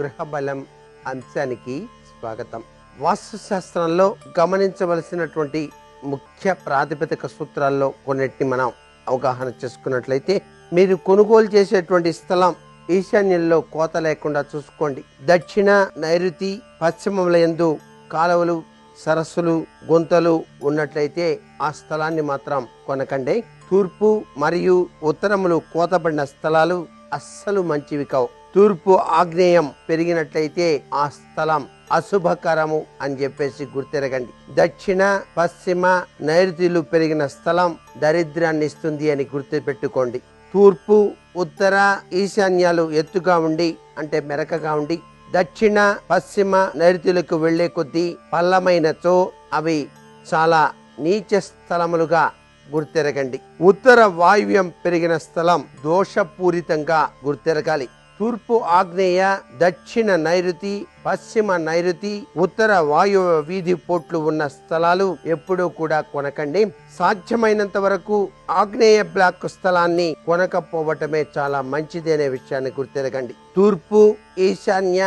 గృహబలం అంశానికి స్వాగతం. వాస్తుశాస్త్రంలో గమనించవలసినటువంటి ముఖ్య ప్రాతిపదిక సూత్రాల్లో కొన్నిటిని మనం అవగాహన చేసుకున్నట్లయితే మీరు కొనుగోలు చేసేటువంటి స్థలం ఈశాన్యంలో కోత లేకుండా చూసుకోండి. దక్షిణ నైరుతి పశ్చిమముల యందు కాలువలు సరస్సులు గుంతలు ఉన్నట్లయితే ఆ స్థలాన్ని మాత్రం కొనకండి. తూర్పు మరియు ఉత్తరములు కోతబడిన స్థలాలు అస్సలు మంచివి కావు. తూర్పు ఆగ్నేయం పెరిగినట్లయితే ఆ స్థలం అశుభకరము అని చెప్పేసి గుర్తెరగండి. దక్షిణ పశ్చిమ నైరుతిలు పెరిగిన స్థలం దరిద్రాన్ని ఇస్తుంది అని గుర్తుపెట్టుకోండి. తూర్పు ఉత్తర ఈశాన్యాలు ఎత్తుగా ఉండి అంటే మెరకగా ఉండి దక్షిణ పశ్చిమ నైరుతులకు వెళ్ళే కొద్దీ పల్లమైనచో అవి చాలా నీచ స్థలములుగా గుర్తెరగండి. ఉత్తర వాయువ్యం పెరిగిన స్థలం దోషపూరితంగా గుర్తెరగాలి. తూర్పు ఆగ్నేయ దక్షిణ నైరుతి పశ్చిమ నైరుతి ఉత్తర వాయు వీధి పోట్లు ఉన్న స్థలాలు ఎప్పుడూ కూడా కొనకండి. సాధ్యమైనంత వరకు ఆగ్నేయ బ్లాక్ స్థలాన్ని కొనకపోవటమే చాలా మంచిది అనే విషయాన్ని గుర్తెరగండి. తూర్పు ఈశాన్య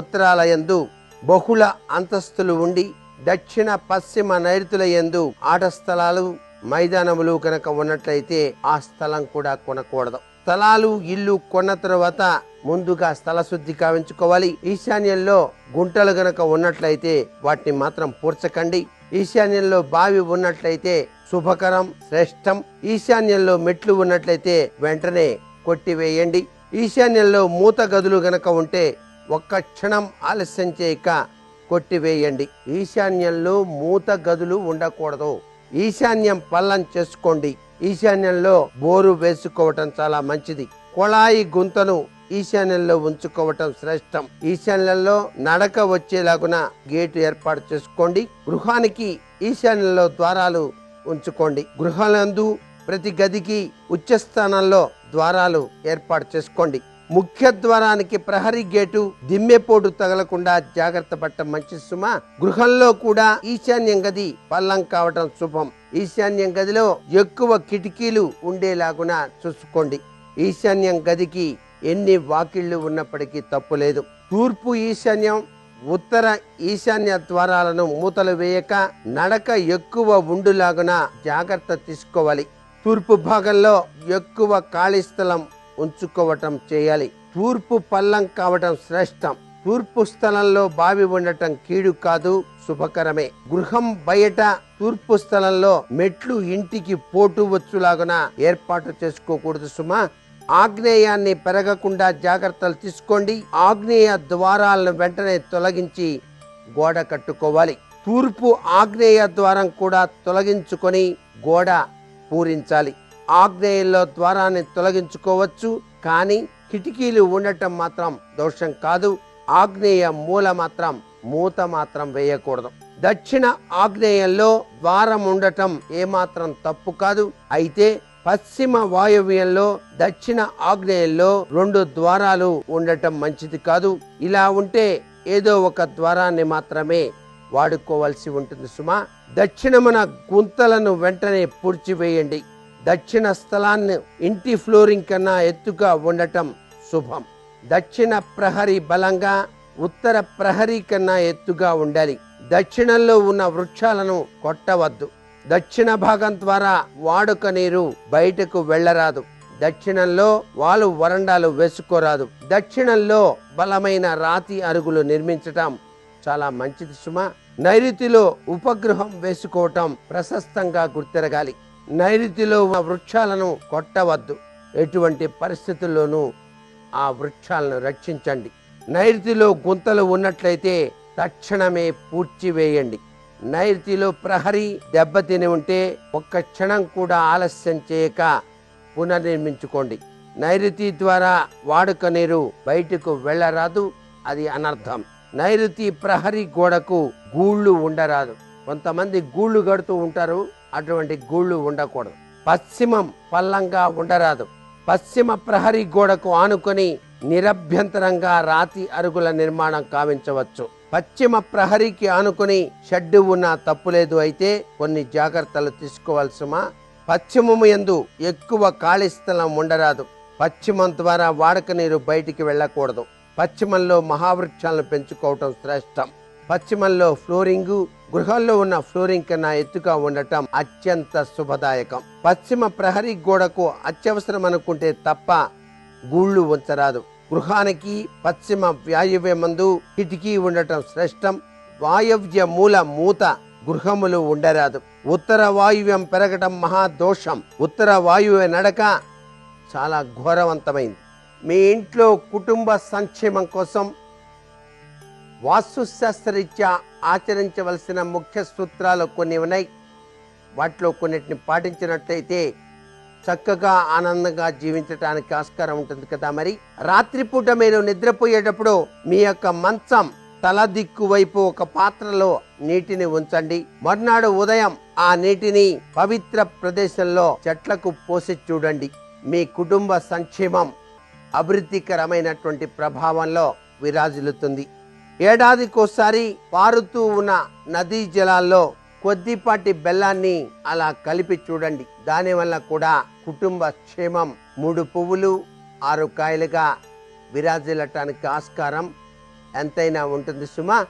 ఉత్తరాలయందు బహుళ అంతస్తులు ఉండి దక్షిణ పశ్చిమ నైరుతుల యందు ఆట స్థలాలు మైదానములు కనుక ఉన్నట్లయితే ఆ స్థలం కూడా కొనకూడదు. స్థలాలు ఇల్లు కొన్న తర్వాత ముందుగా స్థల శుద్ధి కావించుకోవాలి. ఈశాన్యంలో గుంటలు గనక ఉన్నట్లయితే వాటిని మాత్రం పూడ్చకండి. ఈశాన్యంలో బావి ఉన్నట్లయితే శుభకరం శ్రేష్టం. ఈశాన్యంలో మెట్లు ఉన్నట్లయితే వెంటనే కొట్టివేయండి. ఈశాన్యంలో మూత గదులు గనక ఉంటే ఒక్క క్షణం ఆలస్యం చేయక కొట్టివేయండి. ఈశాన్యంలో మూత గదులు ఉండకూడదు. ఈశాన్యం పల్లం చేసుకోండి. ఈశాన్యంలో బోరు వేసుకోవటం చాలా మంచిది. కొళాయి గుంతను ఈశాన్యంలో ఉంచుకోవటం శ్రేష్టం. ఈశాన్యంలో నడక వచ్చేలాగున గేటు ఏర్పాటు చేసుకోండి. గృహానికి ఈశాన్యంలో ద్వారాలు ఉంచుకోండి. గృహాలందు ప్రతి గదికి ఉచ్చస్థానంలో ద్వారాలు ఏర్పాటు చేసుకోండి. ముఖ్య ద్వారానికి ప్రహరీ గేటు దిమ్మెపోటు తగలకుండా జాగ్రత్త పట్టడం మంచి సుమ. గృహంలో కూడా ఈశాన్యం గది పల్లం కావటం శుభం. ఈశాన్యం గదిలో ఎక్కువ కిటికీలు ఉండేలాగున చూసుకోండి. ఈశాన్యం గదికి ఎన్ని వాకిళ్ళు ఉన్నప్పటికీ తప్పులేదు తూర్పు ఈశాన్యం ఉత్తర ఈశాన్య ద్వారాలను మూతలు వేయక నడక ఎక్కువ ఉండులాగున జాగ్రత్త తీసుకోవాలి. తూర్పు భాగంలో ఎక్కువ ఖాళీ స్థలం ఉంచుకోవటం చేయాలి. తూర్పు పల్లం కావటం శ్రేష్టం. తూర్పు స్థలంలో బావి ఉండటం కీడు కాదు శుభకరమే. గృహం బయట తూర్పు స్థలంలో మెట్లు ఇంటికి పోటు వచ్చులాగున ఏర్పాటు చేసుకోకూడదు సుమా. ఆగ్నేయాన్ని పెరగకుండా జాగ్రత్తలు తీసుకోండి. ఆగ్నేయ ద్వారాలను వెంటనే తొలగించి గోడ కట్టుకోవాలి. తూర్పు ఆగ్నేయ ద్వారం కూడా తొలగించుకొని గోడ పూరించాలి. ఆగ్నేయంలో ద్వారాన్ని తొలగించుకోవచ్చు కానీ కిటికీలు ఉండటం మాత్రం దోషం కాదు. ఆగ్నేయ మూల మాత్రం మూత మాత్రం వేయకూడదు. దక్షిణ ఆగ్నేయంలో ద్వారం ఉండటం ఏమాత్రం తప్పు కాదు. అయితే పశ్చిమ వాయువ్యంలో దక్షిణ ఆగ్నేయంలో రెండు ద్వారాలు ఉండటం మంచిది కాదు. ఇలా ఉంటే ఏదో ఒక ద్వారాన్ని మాత్రమే వాడుకోవాల్సి ఉంటుంది సుమా. దక్షిణమున గుంతలను వెంటనే పూడ్చివేయండి. దక్షిణ స్థలాన్ని ఇంటి ఫ్లోరింగ్ కన్నా ఎత్తుగా ఉండటం శుభం. దక్షిణ ప్రహరీ బలంగా ఉత్తర ప్రహరీ కన్నా ఎత్తుగా ఉండాలి. దక్షిణంలో ఉన్న వృక్షాలను కొట్టవద్దు. దక్షిణ భాగం ద్వారా వాడుక నీరు బయటకు వెళ్ళరాదు. దక్షిణంలో వాలు వరండాలు వేసుకోరాదు. దక్షిణంలో బలమైన రాతి అరుగులు నిర్మించటం చాలా మంచిది సుమ. నైరుతిలో ఉపగ్రహం వేసుకోవటం ప్రశస్తంగా గుర్తిరగాలి. నైరుతిలో ఉన్న వృక్షాలను కొట్టవద్దు. ఎటువంటి పరిస్థితుల్లోనూ ఆ వృక్షాలను రక్షించండి. నైరుతిలో గుంతలు ఉన్నట్లయితే తక్షణమే పూడ్చివేయండి. నైరుతిలో ప్రహరీ దెబ్బతిని ఉంటే ఒక్క క్షణం కూడా ఆలస్యం చేయక పునర్నిర్మించుకోండి. నైరుతి ద్వారా వాడుక నీరు బయటకు వెళ్ళరాదు అది అనర్థం. నైరుతి ప్రహరీ గోడకు గూళ్ళు ఉండరాదు. కొంతమంది గూళ్ళు కడుతూ ఉంటారు అటువంటి గూళ్ళు ఉండకూడదు. పశ్చిమం పల్లంగా ఉండరాదు. పశ్చిమ ప్రహరీ గోడకు ఆనుకొని నిరభ్యంతరంగా రాతి అరుగుల నిర్మాణం కావించవచ్చు. పశ్చిమ ప్రహరీకి ఆనుకుని షెడ్డు ఉన్న తప్పులేదు అయితే కొన్ని జాగ్రత్తలు తీసుకోవాల్సిన పశ్చిమము ఎందు ఎక్కువ ఖాళీ స్థలం ఉండరాదు. పశ్చిమం ద్వారా వాడక నీరు బయటికి వెళ్ళకూడదు. పశ్చిమంలో మహావృక్షాలను పెంచుకోవటం శ్రేష్టం. పశ్చిమంలో ఫ్లోరింగు గృహాల్లో ఉన్న ఫ్లోరింగ్ కన్నా ఎత్తుగా ఉండటం అత్యంత శుభదాయకం. పశ్చిమ ప్రహరీ గోడకు అత్యవసరం అనుకుంటే తప్ప గూళ్ళు ఉంచరాదు గృహానికి పశ్చిమ వాయువ్య మందు కిటికీ ఉండటం శ్రేష్టం. వాయవ్య మూల మూత గృహములు ఉండరాదు. ఉత్తర వాయువ్యం పెరగటం మహాదోషం. ఉత్తర వాయువ్య నడక చాలా ఘోరవంతమైంది. మీ ఇంట్లో కుటుంబ సంక్షేమం కోసం వాస్తుశాస్త్రరీత్యా ఆచరించవలసిన ముఖ్య సూత్రాలు కొన్ని ఉన్నాయి. వాటిలో కొన్నిటిని పాటించినట్లయితే చక్కగా ఆనందంగా జీవించడానికి ఆస్కారం ఉంటుంది కదా మరి. రాత్రిపూట మీరు నిద్రపోయేటప్పుడు మీ యొక్క మంచం తల దిక్కు వైపు ఒక పాత్రలో నీటిని ఉంచండి. మర్నాడు ఉదయం ఆ నీటిని పవిత్ర ప్రదేశంలో చెట్లకు పోసి చూడండి. మీ కుటుంబ సంక్షేమం అభివృద్ధికరమైనటువంటి ప్రభావంలో విరాజిల్లుతుంది. ఏడాదికోసారి పారుతూ ఉన్న నదీ జలాల్లో కొద్దిపాటి బెల్లాన్ని అలా కలిపి చూడండి. దానివల్ల కూడా కుటుంబ క్షేమం. మూడు పువ్వులు ఆరు కాయలుగా విరాజిల్లటానికి ఆస్కారం ఎంతైనా ఉంటుంది సుమా.